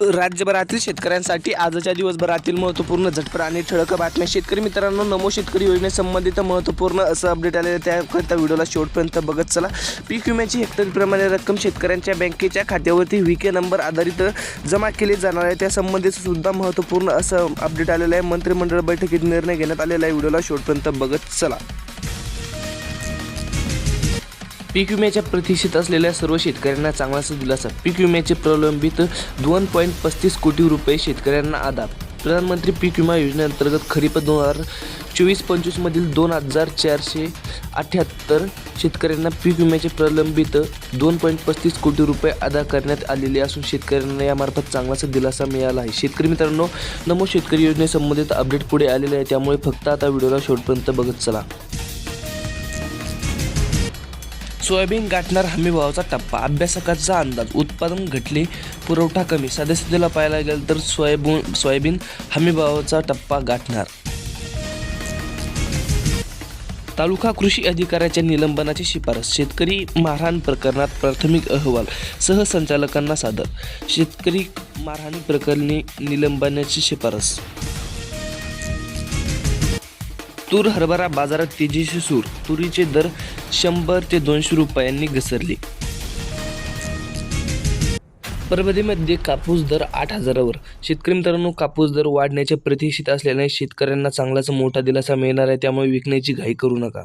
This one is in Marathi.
राज्यभरातील शेतकऱ्यांसाठी आजच्या दिवसभरातील महत्त्वपूर्ण झटपट आणि ठळक बातम्या. शेतकरी मित्रांनो नमो शेतकरी योजनेसंबंधित महत्त्वपूर्ण असं अपडेट आलेलं आहे. त्याकरिता व्हिडिओला शेवटपर्यंत बघत चला. पीक विम्याची हेक्टरप्रमाणे रक्कम शेतकऱ्यांच्या बँकेच्या खात्यावरती व्ही के नंबर आधारित जमा केली जाणार आहे. त्यासंबंधित सुद्धा महत्त्वपूर्ण असं अपडेट आलेलं आहे. मंत्रिमंडळ बैठकीत निर्णय घेण्यात आलेला आहे. व्हिडिओला शेवटपर्यंत बघत चला. पीक विम्याच्या प्रतीक्षित असलेल्या सर्व शेतकऱ्यांना चांगलाच दिलासा पीक विम्याचे प्रलंबित दोन पॉईंट पस्तीस कोटी रुपये शेतकऱ्यांना आधार प्रधानमंत्री पीक विमा योजनेअंतर्गत खरीप दोन हजार चोवीस पंचवीसमधील दोन हजार चारशे अठ्ठ्याहत्तर शेतकऱ्यांना पीक विम्याचे प्रलंबित दोन पॉईंट पस्तीस कोटी रुपये अदा करण्यात आलेले असून शेतकऱ्यांना यामार्फत चांगलाच दिलासा मिळाला आहे. शेतकरी मित्रांनो नमो शेतकरी योजनेसंबंधित अपडेट पुढे आलेले आहे त्यामुळे फक्त आता व्हिडिओला शेवटपर्यंत बघत चला. सोयाबीन गाठणार हमीभावाचा टप्पा. अभ्यासकाचा अंदाज. उत्पादन घटले पुरवठा कमी. सदस्यतेला पाहायला गेलं तर सोयाबीन सोयाबीन हमीभावाचा टप्पा गाठणार. तालुका कृषी अधिकाऱ्याच्या निलंबनाची शिफारस. शेतकरी मारहाण प्रकरणात प्राथमिक अहवाल. सहसंचालकांना सादर. शेतकरी मारहाणी प्रकरणी निलंबनाची शिफारस. तूर हरभरा बाजारात तेजीशी सूर. तुरीचे दर शंभर ते दोनशे रुपयांनी घसरले. परभणीमध्ये कापूस दर आठ हजारावर. शेतकरी मित्रांनो कापूस दर वाढण्याच्या प्रतीक्षित असल्याने शेतकऱ्यांना चांगलाच मोठा दिलासा मिळणार आहे त्यामुळे विकण्याची घाई करू नका.